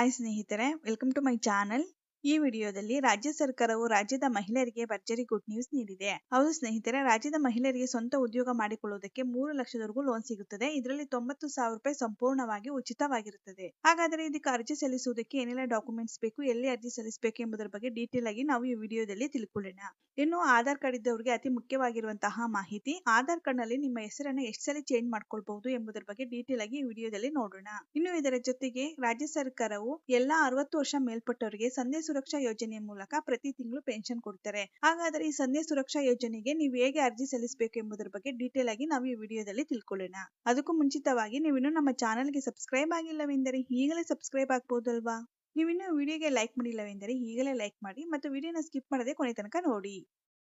I Snehitare. Welcome to my channel. ಈ ವಿಡಿಯೋದಲ್ಲಿ ರಾಜ್ಯ ಸರ್ಕಾರವು ರಾಜ್ಯದ ಮಹಿಳೆಯರಿಗೆ ಭರ್ಜರಿ ಗುಡ್ ನ್ಯೂಸ್ ನೀಡಿದೆ. ಹೌದು ಸ್ನೇಹಿತರೆ, ರಾಜ್ಯದ ಮಹಿಳೆಯರಿಗೆ ಸ್ವಂತ ಉದ್ಯೋಗ ಮಾಡಿಕೊಳ್ಳುವುದಕ್ಕೆ ಮೂರು ಲಕ್ಷದವರೆಗೂ ಲೋನ್ ಸಿಗುತ್ತದೆ. ಇದರಲ್ಲಿ ತೊಂಬತ್ತು ಸಾವಿರ ರೂಪಾಯಿ ಸಂಪೂರ್ಣವಾಗಿ ಉಚಿತವಾಗಿರುತ್ತದೆ. ಹಾಗಾದರೆ ಇದಕ್ಕೆ ಅರ್ಜಿ ಸಲ್ಲಿಸುವುದಕ್ಕೆ ಏನೆಲ್ಲ ಡಾಕ್ಯುಮೆಂಟ್ಸ್ ಬೇಕು, ಎಲ್ಲಿ ಅರ್ಜಿ ಸಲ್ಲಿಸಬೇಕು ಎಂಬುದರ ಬಗ್ಗೆ ಡೀಟೇಲ್ ಆಗಿ ನಾವು ಈ ವಿಡಿಯೋದಲ್ಲಿ ತಿಳ್ಕೊಳ್ಳೋಣ. ಇನ್ನು ಆಧಾರ್ ಕಾರ್ಡ್ ಇದ್ದವರಿಗೆ ಅತಿ ಮುಖ್ಯವಾಗಿರುವಂತಹ ಮಾಹಿತಿ, ಆಧಾರ್ ಕಾರ್ಡ್ನಲ್ಲಿ ನಿಮ್ಮ ಹೆಸರನ್ನು ಎಷ್ಟು ಸಲ ಚೇಂಜ್ ಮಾಡ್ಕೊಳ್ಬಹುದು ಎಂಬುದರ ಬಗ್ಗೆ ಡೀಟೇಲ್ ಆಗಿ ಈ ವಿಡಿಯೋದಲ್ಲಿ ನೋಡೋಣ. ಇನ್ನು ಇದರ ಜೊತೆಗೆ ರಾಜ್ಯ ಸರ್ಕಾರವು ಎಲ್ಲಾ ಅರವತ್ತು ವರ್ಷ ಮೇಲ್ಪಟ್ಟವರಿಗೆ ಸಂಧ್ಯಾ ಸುರಕ್ಷಾ ಯೋಜನೆಯ ಮೂಲಕ ಪ್ರತಿ ತಿಂಗಳು ಪೆನ್ಷನ್ ಕೊಡ್ತಾರೆ. ಹಾಗಾದರೆ ಈ ಸಂಧ್ಯಾ ಸುರಕ್ಷಾ ಯೋಜನೆಗೆ ನೀವು ಹೇಗೆ ಅರ್ಜಿ ಸಲ್ಲಿಸಬೇಕು ಎಂಬುದರ ಬಗ್ಗೆ ಡೀಟೇಲ್ ಆಗಿ ನಾವು ಈ ವಿಡಿಯೋದಲ್ಲಿ ತಿಳ್ಕೊಳ್ಳೋಣ. ಅದಕ್ಕೂ ಮುಂಚಿತವಾಗಿ ನೀವು ಇನ್ನೂ ನಮ್ಮ ಚಾನೆಲ್ಗೆ ಸಬ್ಸ್ಕ್ರೈಬ್ ಆಗಿಲ್ಲವೆಂದರೆ ಈಗಲೇ ಸಬ್ಸ್ಕ್ರೈಬ್ ಆಗ್ಬೋದಲ್ವಾ? ನೀವಿನ್ನೂ ವಿಡಿಯೋಗೆ ಲೈಕ್ ಮಾಡಿಲ್ಲವೆಂದರೆ ಈಗಲೇ ಲೈಕ್ ಮಾಡಿ ಮತ್ತು ವಿಡಿಯೋನ ಸ್ಕಿಪ್ ಮಾಡದೆ ಕೊನೆ ತನಕ ನೋಡಿ.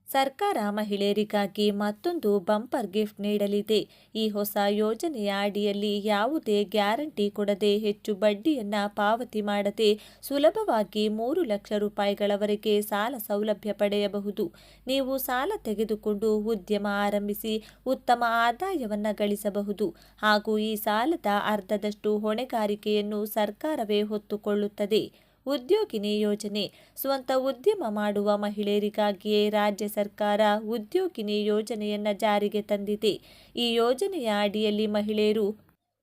ಸರ್ಕಾರ ಮಹಿಳೆಯರಿಗಾಗಿ ಮತ್ತೊಂದು ಬಂಪರ್ ಗಿಫ್ಟ್ ನೀಡಲಿದೆ. ಈ ಹೊಸ ಯೋಜನೆಯ ಅಡಿಯಲ್ಲಿ ಯಾವುದೇ ಗ್ಯಾರಂಟಿ ಕೊಡದೆ ಹೆಚ್ಚು ಬಡ್ಡಿಯನ್ನು ಪಾವತಿ ಮಾಡದೆ ಸುಲಭವಾಗಿ ಮೂರು ಲಕ್ಷ ರೂಪಾಯಿಗಳವರೆಗೆ ಸಾಲ ಸೌಲಭ್ಯ ಪಡೆಯಬಹುದು. ನೀವು ಸಾಲ ತೆಗೆದುಕೊಂಡು ಉದ್ಯಮ ಆರಂಭಿಸಿ ಉತ್ತಮ ಆದಾಯವನ್ನು ಗಳಿಸಬಹುದು. ಹಾಗೂ ಈ ಸಾಲದ ಅರ್ಧದಷ್ಟು ಹೊಣೆಗಾರಿಕೆಯನ್ನು ಸರ್ಕಾರವೇ ಹೊತ್ತುಕೊಳ್ಳುತ್ತದೆ. ಉದ್ಯೋಗಿನಿ ಯೋಜನೆ. ಸ್ವಂತ ಉದ್ಯಮ ಮಾಡುವ ಮಹಿಳೆಯರಿಗಾಗಿಯೇ ರಾಜ್ಯ ಸರ್ಕಾರ ಉದ್ಯೋಗಿನಿ ಯೋಜನೆಯನ್ನು ಜಾರಿಗೆ ತಂದಿದೆ. ಈ ಯೋಜನೆಯ ಅಡಿಯಲ್ಲಿ ಮಹಿಳೆಯರು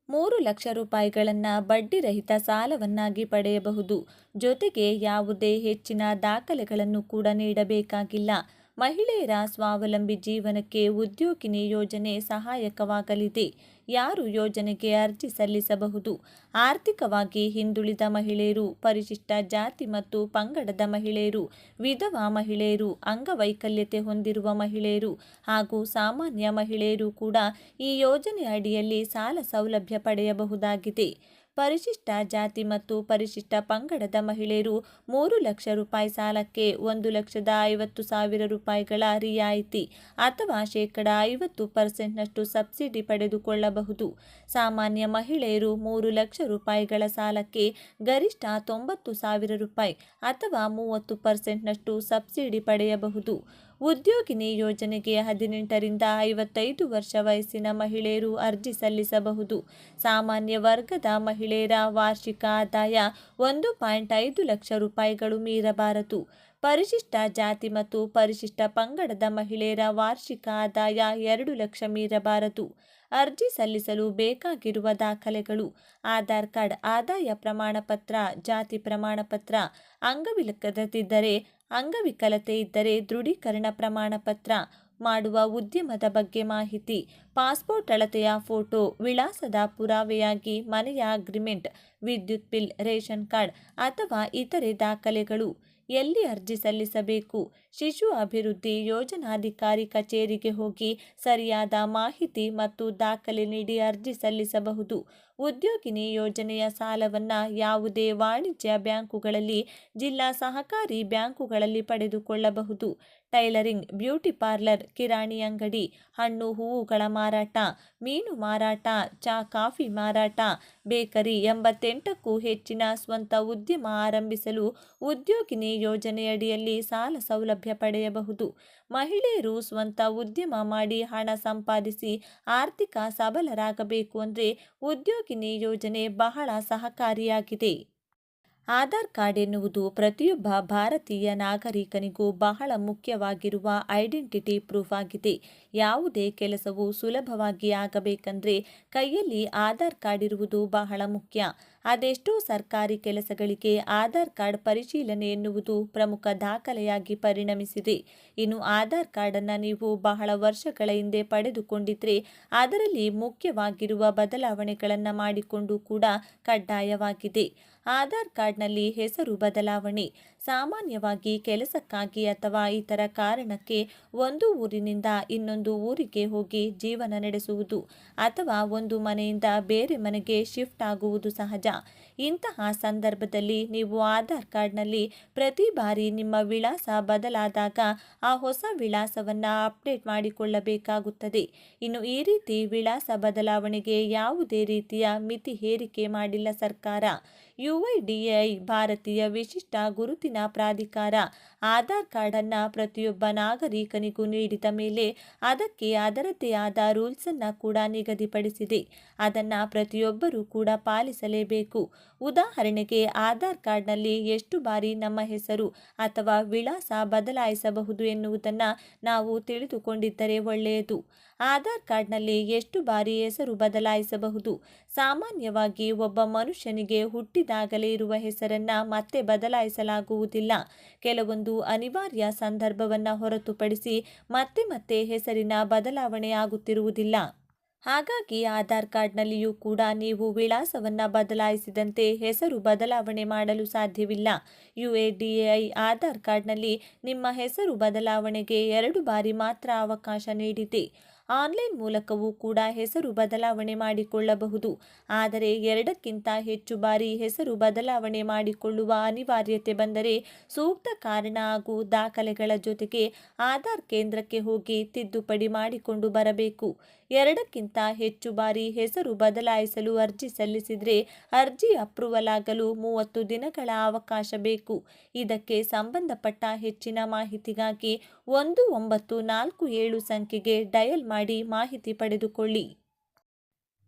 ಮೂರು ಲಕ್ಷ ರೂಪಾಯಿಗಳನ್ನು ಬಡ್ಡಿರಹಿತ ಸಾಲವನ್ನಾಗಿ ಪಡೆಯಬಹುದು. ಜೊತೆಗೆ ಯಾವುದೇ ಹೆಚ್ಚಿನ ದಾಖಲೆಗಳನ್ನು ಕೂಡ ನೀಡಬೇಕಾಗಿಲ್ಲ. ಮಹಿಳೆಯರ ಸ್ವಾವಲಂಬಿ ಜೀವನಕ್ಕೆ ಉದ್ಯೋಗಿನಿ ಯೋಜನೆ ಸಹಾಯಕವಾಗಲಿದೆ. ಯಾರು ಯೋಜನೆಗೆ ಅರ್ಜಿ ಸಲ್ಲಿಸಬಹುದು? ಆರ್ಥಿಕವಾಗಿ ಹಿಂದುಳಿದ ಮಹಿಳೆಯರು, ಪರಿಶಿಷ್ಟ ಜಾತಿ ಮತ್ತು ಪಂಗಡದ ಮಹಿಳೆಯರು, ವಿಧವಾ ಮಹಿಳೆಯರು, ಅಂಗವೈಕಲ್ಯತೆ ಹೊಂದಿರುವ ಮಹಿಳೆಯರು ಹಾಗೂ ಸಾಮಾನ್ಯ ಮಹಿಳೆಯರು ಕೂಡ ಈ ಯೋಜನೆ ಅಡಿಯಲ್ಲಿ ಸಾಲ ಸೌಲಭ್ಯ ಪಡೆಯಬಹುದಾಗಿದೆ. ಪರಿಶಿಷ್ಟ ಜಾತಿ ಮತ್ತು ಪರಿಶಿಷ್ಟ ಪಂಗಡದ ಮಹಿಳೆಯರು ಮೂರು ಲಕ್ಷ ರೂಪಾಯಿ ಸಾಲಕ್ಕೆ ಒಂದು ಲಕ್ಷದ ಐವತ್ತು ಸಾವಿರ ರೂಪಾಯಿಗಳ ರಿಯಾಯಿತಿ ಅಥವಾ ಶೇಕಡ ಐವತ್ತು ಪರ್ಸೆಂಟ್ನಷ್ಟು ಸಬ್ಸಿಡಿ ಪಡೆದುಕೊಳ್ಳಬಹುದು. ಸಾಮಾನ್ಯ ಮಹಿಳೆಯರು ಮೂರು ಲಕ್ಷ ರೂಪಾಯಿಗಳ ಸಾಲಕ್ಕೆ ಗರಿಷ್ಠ ತೊಂಬತ್ತು ಸಾವಿರ ರೂಪಾಯಿ ಅಥವಾ ಮೂವತ್ತು ಪರ್ಸೆಂಟ್ನಷ್ಟು ಸಬ್ಸಿಡಿ ಪಡೆಯಬಹುದು. ಉದ್ಯೋಗಿನಿ ಯೋಜನೆಗೆ ಹದಿನೆಂಟರಿಂದ ಐವತ್ತೈದು ವರ್ಷ ವಯಸ್ಸಿನ ಮಹಿಳೆಯರು ಅರ್ಜಿ ಸಲ್ಲಿಸಬಹುದು. ಸಾಮಾನ್ಯ ವರ್ಗದ ಮಹಿಳೆಯರ ವಾರ್ಷಿಕ ಆದಾಯ ಒಂದು ಪಾಯಿಂಟ್ ಐದು ಲಕ್ಷ ರೂಪಾಯಿಗಳು ಮೀರಬಾರದು. ಪರಿಶಿಷ್ಟ ಜಾತಿ ಮತ್ತು ಪರಿಶಿಷ್ಟ ಪಂಗಡದ ಮಹಿಳೆಯರ ವಾರ್ಷಿಕ ಆದಾಯ ಎರಡು ಲಕ್ಷ ಮೀರಬಾರದು. ಅರ್ಜಿ ಸಲ್ಲಿಸಲು ಬೇಕಾಗಿರುವ ದಾಖಲೆಗಳು, ಆಧಾರ್ ಕಾರ್ಡ್, ಆದಾಯ ಪ್ರಮಾಣಪತ್ರ, ಜಾತಿ ಪ್ರಮಾಣಪತ್ರ ಅಂಗವಿಲಕ್ಕದಿದ್ದರೆ ಅಂಗವಿಕಲತೆ ಇದ್ದರೆ ದೃಢೀಕರಣ ಪ್ರಮಾಣ ಪತ್ರ ಮಾಡುವ ಉದ್ಯಮದ ಬಗ್ಗೆ ಮಾಹಿತಿ, ಪಾಸ್ಪೋರ್ಟ್ ಅಳತೆಯ ಫೋಟೋ, ವಿಳಾಸದ ಪುರಾವೆಯಾಗಿ ಮನೆಯ ಅಗ್ರಿಮೆಂಟ್, ವಿದ್ಯುತ್ ಬಿಲ್, ರೇಷನ್ ಕಾರ್ಡ್ ಅಥವಾ ಇತರೆ ದಾಖಲೆಗಳು ಎಲ್ಲಿ ಅರ್ಜಿ ಸಲ್ಲಿಸಬೇಕು? ಶಿಶು ಅಭಿವೃದ್ಧಿ ಯೋಜನಾಧಿಕಾರಿ ಕಚೇರಿಗೆ ಹೋಗಿ ಸರಿಯಾದ ಮಾಹಿತಿ ಮತ್ತು ದಾಖಲೆ ನೀಡಿ ಅರ್ಜಿ ಸಲ್ಲಿಸಬಹುದು. ಉದ್ಯೋಗಿನಿ ಯೋಜನೆಯ ಸಾಲವನ್ನು ಯಾವುದೇ ವಾಣಿಜ್ಯ ಬ್ಯಾಂಕುಗಳಲ್ಲಿ, ಜಿಲ್ಲಾ ಸಹಕಾರಿ ಬ್ಯಾಂಕುಗಳಲ್ಲಿ ಪಡೆದುಕೊಳ್ಳಬಹುದು. ಟೈಲರಿಂಗ್, ಬ್ಯೂಟಿ ಪಾರ್ಲರ್, ಕಿರಾಣಿ ಅಂಗಡಿ, ಹಣ್ಣು, ಹೂವುಗಳ ಮಾರಾಟ, ಮೀನು ಮಾರಾಟ, ಚಾ, ಕಾಫಿ ಮಾರಾಟ, ಬೇಕರಿ ಎಂಬತ್ತೆಂಟಕ್ಕೂ ಹೆಚ್ಚಿನ ಸ್ವಂತ ಉದ್ಯಮ ಆರಂಭಿಸಲು ಉದ್ಯೋಗಿನಿ ಯೋಜನೆಯಡಿಯಲ್ಲಿ ಸಾಲ ಸೌಲಭ್ಯ ಪಡೆಯಬಹುದು. ಮಹಿಳೆಯರು ಸ್ವಂತ ಉದ್ಯಮ ಮಾಡಿ ಹಣ ಸಂಪಾದಿಸಿ ಆರ್ಥಿಕ ಸಬಲರಾಗಬೇಕು ಅಂದರೆ ಉದ್ಯೋಗಿನಿ ಯೋಜನೆ ಬಹಳ ಸಹಕಾರಿಯಾಗಿದೆ. ಆಧಾರ್ ಕಾರ್ಡ್ ಎನ್ನುವುದು ಪ್ರತಿಯೊಬ್ಬ ಭಾರತೀಯ ನಾಗರಿಕನಿಗೂ ಬಹಳ ಮುಖ್ಯವಾಗಿರುವ ಐಡೆಂಟಿಟಿ ಪ್ರೂಫ್ ಆಗಿದೆ. ಯಾವುದೇ ಕೆಲಸವು ಸುಲಭವಾಗಿ ಆಗಬೇಕಂದ್ರೆ ಕೈಯಲ್ಲಿ ಆಧಾರ್ ಕಾರ್ಡ್ ಇರುವುದು ಬಹಳ ಮುಖ್ಯ. ಅದೆಷ್ಟೋ ಸರ್ಕಾರಿ ಕೆಲಸಗಳಿಗೆ ಆಧಾರ್ ಕಾರ್ಡ್ ಪರಿಶೀಲನೆ ಎನ್ನುವುದು ಪ್ರಮುಖ ದಾಖಲೆಯಾಗಿ ಪರಿಣಮಿಸಿದೆ. ಇನ್ನು ಆಧಾರ್ ಕಾರ್ಡನ್ನು ನೀವು ಬಹಳ ವರ್ಷಗಳ ಹಿಂದೆ ಪಡೆದುಕೊಂಡಿದ್ರೆ ಅದರಲ್ಲಿ ಮುಖ್ಯವಾಗಿರುವ ಬದಲಾವಣೆಗಳನ್ನು ಮಾಡಿಕೊಂಡು ಕೂಡ ಕಡ್ಡಾಯವಾಗಿದೆ. ಆಧಾರ್ ಕಾರ್ಡ್ನಲ್ಲಿ ಹೆಸರು ಬದಲಾವಣೆ ಸಾಮಾನ್ಯವಾಗಿ ಕೆಲಸಕ್ಕಾಗಿ ಅಥವಾ ಇತರ ಕಾರಣಕ್ಕೆ ಒಂದು ಊರಿನಿಂದ ಇನ್ನೊಂದು ಊರಿಗೆ ಹೋಗಿ ಜೀವನ ನಡೆಸುವುದು ಅಥವಾ ಒಂದು ಮನೆಯಿಂದ ಬೇರೆ ಮನೆಗೆ ಶಿಫ್ಟ್ ಆಗುವುದು ಸಹಜ. ಇಂತಹ ಸಂದರ್ಭದಲ್ಲಿ ನೀವು ಆಧಾರ್ ಕಾರ್ಡ್ನಲ್ಲಿ ಪ್ರತಿ ಬಾರಿ ನಿಮ್ಮ ವಿಳಾಸ ಬದಲಾದಾಗ ಆ ಹೊಸ ವಿಳಾಸವನ್ನು ಅಪ್ಡೇಟ್ ಮಾಡಿಕೊಳ್ಳಬೇಕಾಗುತ್ತದೆ. ಇನ್ನು ಈ ರೀತಿ ವಿಳಾಸ ಬದಲಾವಣೆಗೆ ಯಾವುದೇ ರೀತಿಯ ಮಿತಿ ಹೇರಿಕೆ ಮಾಡಿಲ್ಲ ಸರ್ಕಾರ. ಯುಐಡಿಎಐ ಭಾರತೀಯ ವಿಶಿಷ್ಟ ಗುರುತಿನ ಪ್ರಾಧಿಕಾರ ಆಧಾರ್ ಕಾರ್ಡನ್ನು ಪ್ರತಿಯೊಬ್ಬ ನಾಗರಿಕನಿಗೂ ನೀಡಿದ ಮೇಲೆ ಅದಕ್ಕೆ ಅದರದ್ದೇ ಆದ ರೂಲ್ಸನ್ನು ಕೂಡ ನಿಗದಿಪಡಿಸಿದೆ. ಅದನ್ನು ಪ್ರತಿಯೊಬ್ಬರೂ ಕೂಡ ಪಾಲಿಸಲೇಬೇಕು. ಉದಾಹರಣೆಗೆ ಆಧಾರ್ ಕಾರ್ಡ್ನಲ್ಲಿ ಎಷ್ಟು ಬಾರಿ ನಮ್ಮ ಹೆಸರು ಅಥವಾ ವಿಳಾಸ ಬದಲಾಯಿಸಬಹುದು ಎನ್ನುವುದನ್ನು ನಾವು ತಿಳಿದುಕೊಂಡಿದ್ದರೆ ಒಳ್ಳೆಯದು. ಆಧಾರ್ ಕಾರ್ಡ್ನಲ್ಲಿ ಎಷ್ಟು ಬಾರಿ ಹೆಸರು ಬದಲಾಯಿಸಬಹುದು? ಸಾಮಾನ್ಯವಾಗಿ ಒಬ್ಬ ಮನುಷ್ಯನಿಗೆ ಹುಟ್ಟಿದಾಗಲೇ ಇರುವ ಹೆಸರನ್ನು ಮತ್ತೆ ಬದಲಾಯಿಸಲಾಗುವುದಿಲ್ಲ. ಕೆಲವೊಂದು ಅನಿವಾರ್ಯ ಸಂದರ್ಭವನ್ನು ಹೊರತುಪಡಿಸಿ ಮತ್ತೆ ಮತ್ತೆ ಹೆಸರಿನ ಬದಲಾವಣೆ ಆಗುತ್ತಿರುವುದಿಲ್ಲ. ಹಾಗಾಗಿ ಆಧಾರ್ ಕಾರ್ಡ್ನಲ್ಲಿಯೂ ಕೂಡ ನೀವು ವಿಳಾಸವನ್ನು ಬದಲಾಯಿಸಿದಂತೆ ಹೆಸರು ಬದಲಾವಣೆ ಮಾಡಲು ಸಾಧ್ಯವಿಲ್ಲ. U A D I Aadhaar ಕಾರ್ಡ್ನಲ್ಲಿ ನಿಮ್ಮ ಹೆಸರು ಬದಲಾವಣೆಗೆ ಎರಡು ಬಾರಿ ಮಾತ್ರ ಅವಕಾಶ ನೀಡಿದೆ. ಆನ್ಲೈನ್ ಮೂಲಕವೂ ಕೂಡ ಹೆಸರು ಬದಲಾವಣೆ ಮಾಡಿಕೊಳ್ಳಬಹುದು. ಆದರೆ ಎರಡಕ್ಕಿಂತ ಹೆಚ್ಚು ಬಾರಿ ಹೆಸರು ಬದಲಾವಣೆ ಮಾಡಿಕೊಳ್ಳುವ ಅನಿವಾರ್ಯತೆ ಬಂದರೆ ಸೂಕ್ತ ಕಾರಣ ಹಾಗೂ ದಾಖಲೆಗಳ ಜೊತೆಗೆ ಆಧಾರ್ ಕೇಂದ್ರಕ್ಕೆ ಹೋಗಿ ತಿದ್ದುಪಡಿ ಮಾಡಿಕೊಂಡು ಬರಬೇಕು. ಎರಡಕ್ಕಿಂತ ಹೆಚ್ಚು ಬಾರಿ ಹೆಸರು ಬದಲಾಯಿಸಲು ಅರ್ಜಿ ಸಲ್ಲಿಸಿದರೆ ಅರ್ಜಿ ಅಪ್ರೂವಲ್ ಆಗಲು ಮೂವತ್ತು ದಿನಗಳ ಅವಕಾಶ ಬೇಕು. ಇದಕ್ಕೆ ಸಂಬಂಧಪಟ್ಟ ಹೆಚ್ಚಿನ ಮಾಹಿತಿಗಾಗಿ ಒಂದು ಒಂಬತ್ತು ನಾಲ್ಕು ಏಳು ಸಂಖ್ಯೆಗೆ ಡಯಲ್ ಮಾಡಿ ಮಾಹಿತಿ ಪಡೆದುಕೊಳ್ಳಿ.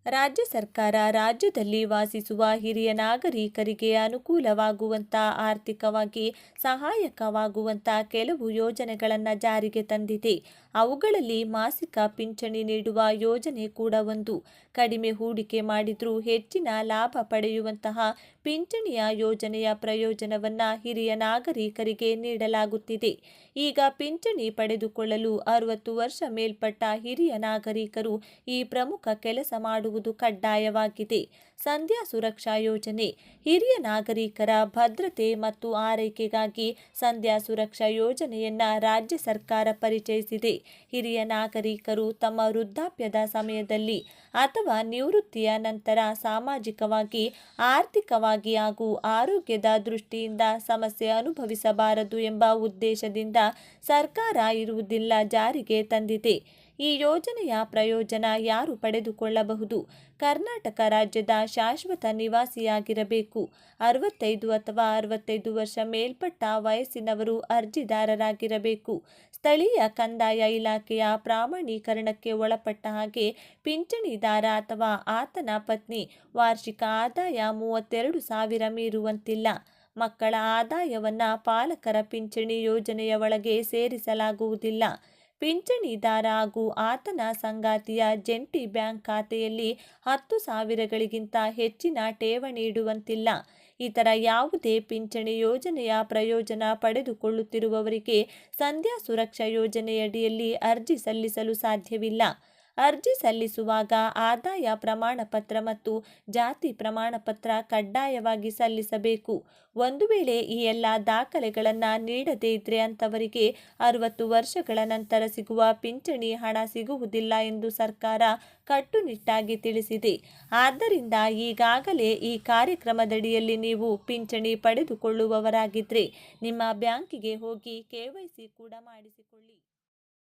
ರಾಜ್ಯ ಸರ್ಕಾರ ರಾಜ್ಯದಲ್ಲಿ ವಾಸಿಸುವ ಹಿರಿಯ ನಾಗರಿಕರಿಗೆ ಅನುಕೂಲವಾಗುವಂಥ ಆರ್ಥಿಕವಾಗಿ ಸಹಾಯಕವಾಗುವಂಥ ಕೆಲವು ಯೋಜನೆಗಳನ್ನು ಜಾರಿಗೆ ತಂದಿದೆ. ಅವುಗಳಲ್ಲಿ ಮಾಸಿಕ ಪಿಂಚಣಿ ನೀಡುವ ಯೋಜನೆ ಕೂಡ ಒಂದು. ಕಡಿಮೆ ಹೂಡಿಕೆ ಮಾಡಿದರೂ ಹೆಚ್ಚಿನ ಲಾಭ ಪಡೆಯುವಂತಹ ಪಿಂಚಣಿಯ ಯೋಜನೆಯ ಪ್ರಯೋಜನವನ್ನು ಹಿರಿಯ ನಾಗರಿಕರಿಗೆ ನೀಡಲಾಗುತ್ತಿದೆ. ಈಗ ಪಿಂಚಣಿ ಪಡೆದುಕೊಳ್ಳಲು ಅರವತ್ತು ವರ್ಷ ಮೇಲ್ಪಟ್ಟ ಹಿರಿಯ ನಾಗರಿಕರು ಈ ಪ್ರಮುಖ ಕೆಲಸ ಮಾಡುವುದು ಕಡ್ಡಾಯವಾಗಿದೆ. ಸಂಧ್ಯಾ ಸುರಕ್ಷಾ ಯೋಜನೆ, ಹಿರಿಯ ನಾಗರಿಕರ ಭದ್ರತೆ ಮತ್ತು ಆರೈಕೆಗಾಗಿ ಸಂಧ್ಯಾ ಸುರಕ್ಷಾ ಯೋಜನೆಯನ್ನ ರಾಜ್ಯ ಸರ್ಕಾರ ಪರಿಚಯಿಸಿದೆ. ಹಿರಿಯ ನಾಗರಿಕರು ತಮ್ಮ ವೃದ್ಧಾಪ್ಯದ ಸಮಯದಲ್ಲಿ ಅಥವಾ ನಿವೃತ್ತಿಯ ನಂತರ ಸಾಮಾಜಿಕವಾಗಿ, ಆರ್ಥಿಕವಾಗಿ ಹಾಗೂ ಆರೋಗ್ಯದ ದೃಷ್ಟಿಯಿಂದ ಸಮಸ್ಯೆ ಅನುಭವಿಸಬಾರದು ಎಂಬ ಉದ್ದೇಶದಿಂದ ಸರ್ಕಾರ ಇರುವುದಿಲ್ಲ ಜಾರಿಗೆ ತಂದಿದೆ. ಈ ಯೋಜನೆಯ ಪ್ರಯೋಜನ ಯಾರು ಪಡೆದುಕೊಳ್ಳಬಹುದು? ಕರ್ನಾಟಕ ರಾಜ್ಯದ ಶಾಶ್ವತ ನಿವಾಸಿಯಾಗಿರಬೇಕು. ಅರವತ್ತೈದು ಅಥವಾ ಅರವತ್ತೈದು ವರ್ಷ ಮೇಲ್ಪಟ್ಟ ವಯಸ್ಸಿನವರು ಅರ್ಜಿದಾರರಾಗಿರಬೇಕು. ಸ್ಥಳೀಯ ಕಂದಾಯ ಇಲಾಖೆಯ ಪ್ರಾಮಾಣೀಕರಣಕ್ಕೆ ಒಳಪಟ್ಟ ಹಾಗೆ ಪಿಂಚಣಿದಾರ ಅಥವಾ ಆತನ ಪತ್ನಿ ವಾರ್ಷಿಕ ಆದಾಯ ಮೂವತ್ತೆರಡು ಸಾವಿರ ಮೀರುವಂತಿಲ್ಲ. ಮಕ್ಕಳ ಆದಾಯವನ್ನು ಪಾಲಕರ ಪಿಂಚಣಿ ಯೋಜನೆಯ ಒಳಗೆ ಸೇರಿಸಲಾಗುವುದಿಲ್ಲ. ಪಿಂಚಣಿದಾರ ಹಾಗೂ ಆತನ ಸಂಗಾತಿಯ ಜಂಟಿ ಬ್ಯಾಂಕ್ ಖಾತೆಯಲ್ಲಿ ಹತ್ತು ಸಾವಿರಗಳಿಗಿಂತ ಹೆಚ್ಚಿನ ಠೇವಣಿ ಇಡುವಂತಿಲ್ಲ. ಇತರ ಯಾವುದೇ ಪಿಂಚಣಿ ಯೋಜನೆಯ ಪ್ರಯೋಜನ ಪಡೆದುಕೊಳ್ಳುತ್ತಿರುವವರಿಗೆ ಸಂಧ್ಯಾ ಸುರಕ್ಷಾ ಯೋಜನೆಯಡಿಯಲ್ಲಿ ಅರ್ಜಿ ಸಲ್ಲಿಸಲು ಸಾಧ್ಯವಿಲ್ಲ. ಅರ್ಜಿ ಸಲ್ಲಿಸುವಾಗ ಆದಾಯ ಪ್ರಮಾಣಪತ್ರ ಮತ್ತು ಜಾತಿ ಪ್ರಮಾಣಪತ್ರ ಕಡ್ಡಾಯವಾಗಿ ಸಲ್ಲಿಸಬೇಕು. ಒಂದು ವೇಳೆ ಈ ಎಲ್ಲ ದಾಖಲೆಗಳನ್ನು ನೀಡದೇ ಇದ್ರೆ ಅಂಥವರಿಗೆ ಅರವತ್ತು ವರ್ಷಗಳ ನಂತರ ಸಿಗುವ ಪಿಂಚಣಿ ಹಣ ಸಿಗುವುದಿಲ್ಲ ಎಂದು ಸರ್ಕಾರ ಕಟ್ಟುನಿಟ್ಟಾಗಿ ತಿಳಿಸಿದೆ. ಆದ್ದರಿಂದ ಈಗಾಗಲೇ ಈ ಕಾರ್ಯಕ್ರಮದಡಿಯಲ್ಲಿ ನೀವು ಪಿಂಚಣಿ ಪಡೆದುಕೊಳ್ಳುವವರಾಗಿದ್ದರೆ ನಿಮ್ಮ ಬ್ಯಾಂಕಿಗೆ ಹೋಗಿ ಕೆ ಕೂಡ ಮಾಡಿಸಿಕೊಳ್ಳಿ.